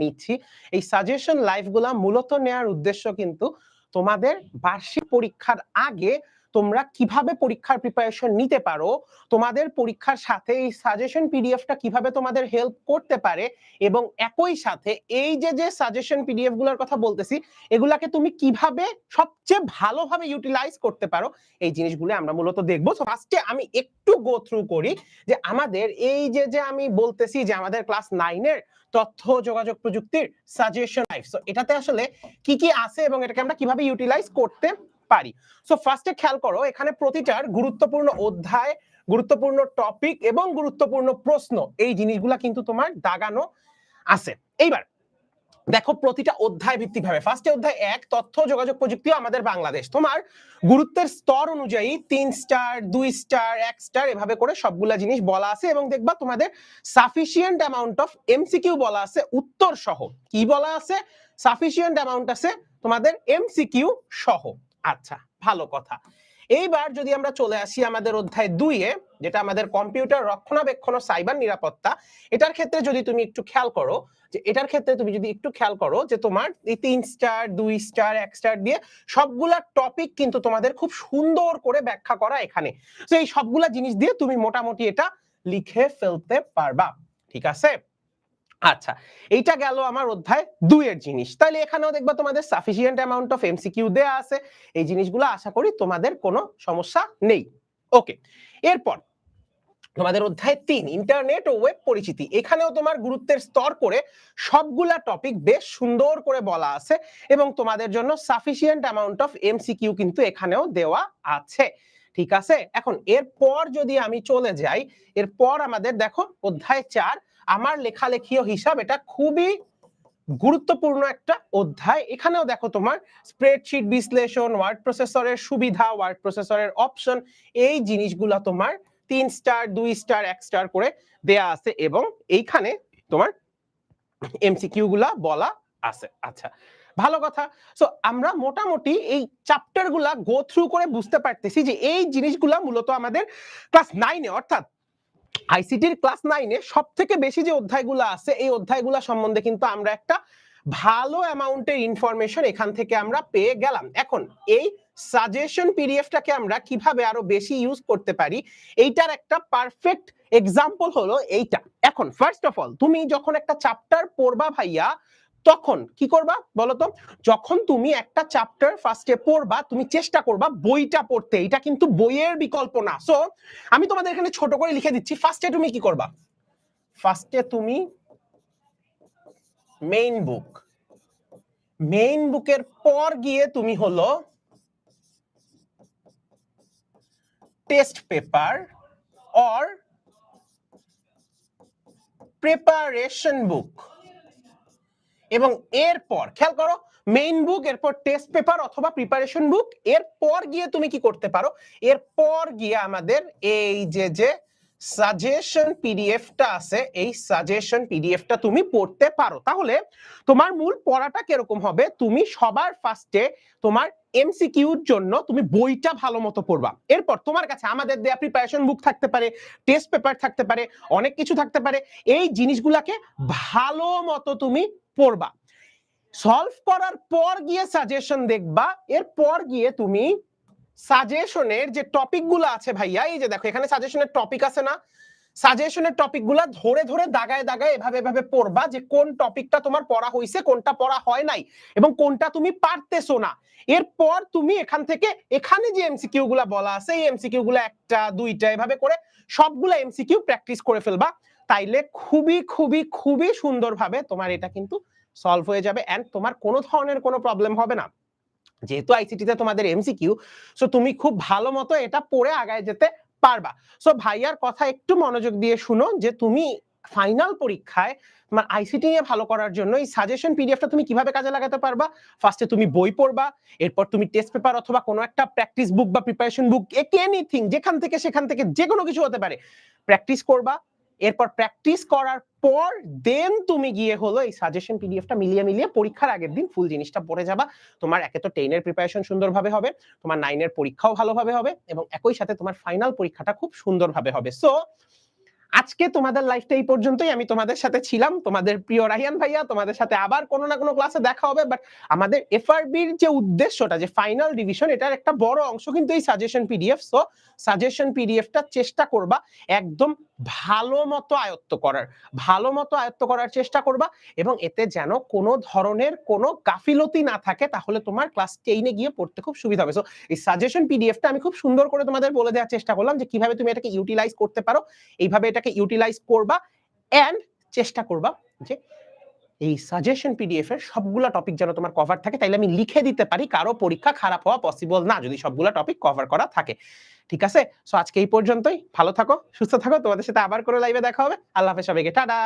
নিচ্ছি। এই সাজেশন লাইভগুলা মূলত নেয়ার উদ্দেশ্য কিন্তু তোমাদের বার্ষিক পরীক্ষার আগে তোমরা কীভাবে পরীক্ষার প্রিপারেশন নিতে পারো? তোমাদের পরীক্ষার সাথে এই সাজেশন পিডিএফটা কীভাবে তোমাদের হেল্প করতে পারে? এবং একই সাথে এই যে যে সাজেশন পিডিএফগুলোর কথা বলতেছি, এগুলাকে তুমি কীভাবে সবচেয়ে ভালোভাবে ইউটিলাইজ করতে পারো? এই জিনিসগুলো আমরা মূলত দেখব। ফার্স্টে আমি একটু গো থ্রু করি যে আমাদের এই যে যে আমি বলতেছি যে আমাদের ক্লাস নাইনের তথ্য, যোগাযোগ প্রযুক্তির সাজেশন লাইফ সো এটাতে আসলে কি কি আছে এবং এটাকে আমরা কীভাবে ইউটিলাইজ করতে পারি। সো ফার্স্টে খেয়াল করো, এখানে প্রতিটার গুরুত্বপূর্ণ অধ্যায়, গুরুত্বপূর্ণ টপিক এবং গুরুত্বপূর্ণ প্রশ্ন, এই জিনিসগুলা কিন্তু তোমার দাগানো আছে। এইবার, দেখো প্রতিটা অধ্যায় ভিত্তিক ভাবে ফার্স্টে অধ্যায় এক, তথ্য, যোগাযোগ প্রযুক্তি আমাদের বাংলাদেশ। তোমার গুরুত্বের স্তর অনুযায়ী তিন স্টার দুই স্টার এক স্টার এভাবে করে সবগুলা জিনিস বলা আছে এবং দেখবা তোমাদের সাফিসিয়েন্ট অ্যামাউন্ট অফ এমসিকিউ বলা আছে উত্তর সহ কি বলা আছে? সাফিসিয়েন্ট অ্যামাউন্ট আছে তোমাদের এমসিকিউ সহ। আচ্ছা ভালো কথা। এইবার যদি আমরা চলে আসি আমাদের অধ্যায় দুইয়ে যেটা আমাদের কম্পিউটার রক্ষণাবেক্ষণ সাইবার নিরাপত্তা, এটার ক্ষেত্রে যদি তুমি একটু খেয়াল করো, যে এটার ক্ষেত্রে তুমি যদি একটু খেয়াল করো, যে তোমার এই তিন স্টার, দুই স্টার, এক স্টার দিয়ে সবগুলা টপিক কিন্তু তোমাদের খুব সুন্দর করে ব্যাখ্যা করা এখানে। তো এই সবগুলা জিনিস দিয়ে তুমি মোটামুটি এটা লিখে ফেলতে পারবা। ঠিক আছে? আচ্ছা এইটা গেল আমার অধ্যায় দুইয়ের জিনিস। তাহলে এখানেও দেখবা তোমাদের সাফিসিয়েন্ট অ্যামাউন্ট অফ এমসিকিউ দেয়া আছে। এই জিনিসগুলো আশা করি তোমাদের কোনো সমস্যা নেই। ওকে এরপর তোমাদের অধ্যায় তিন ইন্টারনেট ও ওয়েব পরিচিতি। এখানেও তোমার গুরুত্বের স্তর করে সবগুলা টপিক বেশ সুন্দর করে বলা আছে এবং তোমাদের জন্য সাফিসিয়েন্ট অ্যামাউন্ট অফ এমসিকিউ কিন্তু এখানেও দেওয়া আছে। ঠিক আছে? এখন এরপর যদি আমি চলে যাই, এরপর আমাদের দেখো অধ্যায় চার আমার লেখালেখীয় হিসাব, এটা খুবই গুরুত্বপূর্ণ একটা অধ্যায়। এখানেও দেখো তোমার স্প্রেডশিট বিশ্লেষণ ওয়ার্ড প্রসেসরের সুবিধা ওয়ার্ড প্রসেসরের অপশন এই জিনিসগুলো তোমার তিন স্টার দুই স্টার এক স্টার করে দেয়া আছে এবং এইখানে তোমার এমসিকিউ গুলা বলা আছে। আচ্ছা ভালো কথা। সো আমরা মোটামুটি এই চ্যাপ্টারগুলা গো থ্রু করে বুঝতে পারতেছি যে এই জিনিসগুলা মূলত আমাদের ক্লাস নাইনে অর্থাৎ আইসিটির ক্লাস নাইনে সব থেকে বেশি যে অধ্যায়গুলো আছে, এই অধ্যায়গুলো সম্বন্ধে কিন্তু আমরা একটা ভালো অ্যামাউন্টের ইনফরমেশন এখান থেকে আমরা পেয়ে গেলাম। এখন, এই সাজেশন পিডিএফটাকে আমরা কীভাবে আরও বেশি ইউজ করতে পারি, এইটার একটা পারফেক্ট এক্সাম্পল হলো এইটা। এখন ফার্স্ট অফ অল তুমি যখন একটা চ্যাপ্টার পড়বা ভাইয়া তখন কি করবা বলতো? যখন তুমি একটা চ্যাপ্টার ফার্স্টে পড়বা, তুমি চেষ্টা করবা বইটা পড়তে। এটা কিন্তু বইয়ের বিকল্প না। সো আমি তোমাদের এখানে ছোট করে লিখে দিচ্ছি। ফার্স্টে তুমি কি করবা? ফার্স্টে তুমি মেইন বুক মেইন বুকের পর গিয়ে তুমি হলো test paper or preparation book এবং এরপর, খেয়াল করো মেইন বুক এরপর টেস্ট পেপার অথবা প্রিপারেশন বুক এরপর গিয়ে তুমি কি করতে পারো? এরপর গিয়ে আমাদের এই যে যে সাজেশন পিডিএফটা আছে, এই সাজেশন পিডিএফটা তুমি পড়তে পারো। তাহলে তোমার মূল পড়াটা কীরকম হবে? তুমি সবার ফার্স্টে তোমার এমসিকিউর জন্য তুমি বইটা ভালো মতো পড়বা। এরপর তোমার কাছে আমাদের দেয়া প্রিপারেশন বুক থাকতে পারে টেস্ট পেপার থাকতে পারে, অনেক কিছু থাকতে পারে। এই জিনিসগুলাকে ভালো মতো তুমি পড়বা। সলভ করার পর গিয়ে সাজেশন দেখবা, এরপর গিয়ে তুমি সাজেশনের যে টপিকগুলো আছে ভাইয়া, এই যে দেখো, এখানে সাজেশনের টপিক আছে না? সাজেশনের টপিকগুলা ধরে ধরে দাগায় দাগায় এভাবে এভাবে পড়বা যে কোন টপিকটা তোমার পড়া হয়েছে কোনটা পড়া হয় নাই এবং কোনটা তুমি পারতেছো না। এরপর তুমি এখান থেকে, এখানে যে এমসিকিউ গুলা বলা আছে, এই এমসিকিউ গুলা একটা, দুইটা, এভাবে করে সবগুলা এমসিকিউ প্র্যাকটিস করে ফেলবা। তাইলে খুবই খুবই খুবই সুন্দরভাবে তোমার এটা কিন্তু সলভ হয়ে যাবে এন্ড তোমার কোনো ধরনের কোনো প্রবলেম হবে না। যেহেতু আইসিটিতে তোমাদের এমসিকিউ সো তুমি খুব ভালো মতো এটা পড়ে আগায় যেতে পারবা। সো ভাইয়ার কথা একটু মনোযোগ দিয়ে শুনো যে তুমি ফাইনাল পরীক্ষায় তোমার আইসিটি নিয়ে ভালো করার জন্য এই সাজেশন পিডিএফটা তুমি কীভাবে কাজে লাগাতে পারবা? ফার্স্টে তুমি বই পড়বা, এরপর তুমি টেস্ট পেপার অথবা কোনো একটা প্র্যাকটিস বুক বা প্রিপারেশন বুক এনিথিং যেখান থেকে, সেখান থেকে যে কোনো কিছু হতে পারে প্র্যাকটিস করবা এরপর প্র্যাকটিস করার পর দেন তুমি গিয়ে হলো এই সাজেশন পিডিএফটা মিলিয়ে মিলিয়ে পরীক্ষার আগের দিন ফুল জিনিসটা পড়ে যাবা। তোমার একে তো টেনের প্রিপারেশন সুন্দরভাবে হবে, তোমার নাইনের পরীক্ষাও ভালোভাবে হবে এবং একই সাথে তোমার ফাইনাল পরীক্ষাটা খুব সুন্দরভাবে হবে। সো আজকে তোমাদের লাইফটা এই পর্যন্তই। আমি তোমাদের সাথে ছিলাম, তোমাদের প্রিয় রাহিয়ান ভাইয়া, তোমাদের সাথে আবার কোনো না কোনো ক্লাসে দেখা হবে বাট আমাদের এফআরবির যে উদ্দেশ্যটা, যে ফাইনাল ডিভিশন এটার একটা বড় অংশ কিন্তু এই সাজেশন পিডিএফ সো সাজেশন পিডিএফটা চেষ্টা করবা, একদম ভালো মতো আয়ত্ত করার, ভালো মতো আয়ত্ত করার চেষ্টা করবা এবং এতে যেন কোনো ধরনের কোনো গাফিলতি না থাকে, তাহলে তোমার ক্লাস টেনে গিয়ে পড়তে খুব সুবিধা হবে। সো এই সাজেশন পিডিএফটা আমি খুব সুন্দর করে তোমাদের বলে দেওয়ার চেষ্টা করলাম যে কীভাবে তুমি এটাকে ইউটিলাইজ করতে পারো। এইভাবে এটাকে ইউটিলাইজ করবা অ্যান্ড চেষ্টা করবা যে এই সাজেশন পিডিএফ এর সবগুলা টপিক যেন তোমার কভার থাকে, তাইলে আমি লিখে দিতে পারি, কারও পরীক্ষা খারাপ হওয়া পসিবল না, যদি সবগুলা টপিক কভার করা থাকে। ঠিক আছে? সো আজকে এই পর্যন্তই। ভালো থাকো, সুস্থ থাকো। তোমাদের সাথে আবার করে লাইভে দেখা হবে। আল্লাহ হাফেজ সবাইকে। টাটা!